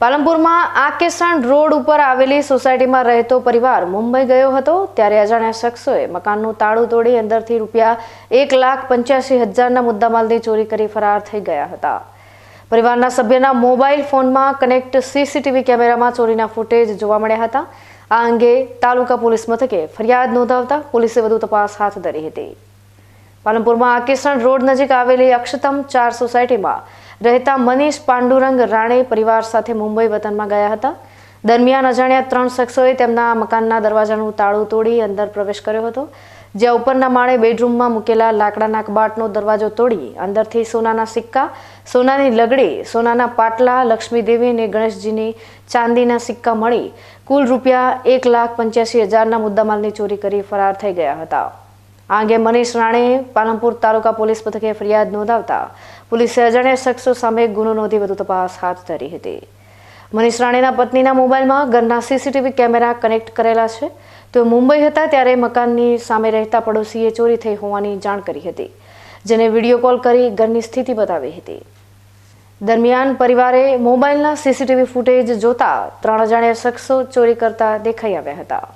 પાલનપુરમાં આકેસણ road ઉપર આવેલી સોસાયટીમાં રહેતો પરિવાર મુંબઈ ગયો હતો ત્યારે અજાણ્યા શખ્સોએ મકાનનું તાળું તોડી અંદરથી રૂપિયા એક લાખ પંચ્યાસી હજારના મુદ્દામાલની ચોરી કરી ફરાર થઈ ગયા હતા. પરિવારના સભ્યના મોબાઈલ ફોનમાં કનેક્ટ સીસીટીવી કેમેરામાં ચોરીના ફૂટેજ જોવા મળ્યા હતા. આ અંગે તાલુકા પોલીસ મથકે ફરિયાદ નોંધાવતા પોલીસે વધુ તપાસ હાથ ધરી હતી. પાલનપુરમાં આકેસણ રોડ નજીક આવેલી અક્ષતમ ચાર સોસાયટીમાં રહેતા મનીષ પાંડુરંગ રાણે પરિવાર સાથે મુંબઈ વતનમાં ગયા હતા. દરમિયાન અજાણ્યા ત્રણ શખ્સોએ તેમના મકાનના દરવાજાનું તાળું તોડી અંદર પ્રવેશ કર્યો હતો. જ્યાં ઉપરના માળે બેડરૂમમાં મૂકેલા લાકડાના કબાટનો દરવાજો તોડી અંદરથી સોનાના સિક્કા, સોનાની લગડી, સોનાના પાટલા, લક્ષ્મીદેવી અને ગણેશજીની ચાંદીના સિક્કા મળી કુલ રૂપિયા એક લાખ પંચ્યાસી હજારના મુદ્દામાલની ચોરી કરી ફરાર થઈ ગયા હતા. આ અંગે મનીષ રાણે પાલનપુર તાલુકા પોલીસ મથકે ફરિયાદ નોંધાવતા પોલીસે અજાણ્યા શખ્સો સામે ગુનો નોંધી વધુ તપાસ હાથ ધરી હતી. મનીષ રાણેના પત્નીના મોબાઈલમાં ઘરના સીસીટીવી કેમેરા કનેક્ટ કરેલા છે. તેઓ મુંબઈ હતા ત્યારે મકાનની સામે રહેતા પડોશીએ ચોરી થઈ હોવાની જાણ કરી હતી, જેને વીડિયો કોલ કરી ઘરની સ્થિતિ બતાવી હતી. દરમિયાન પરિવારે મોબાઈલના સીસીટીવી ફૂટેજ જોતા ત્રણ અજાણ્યા શખ્સો ચોરી કરતા દેખાઈ આવ્યા હતા.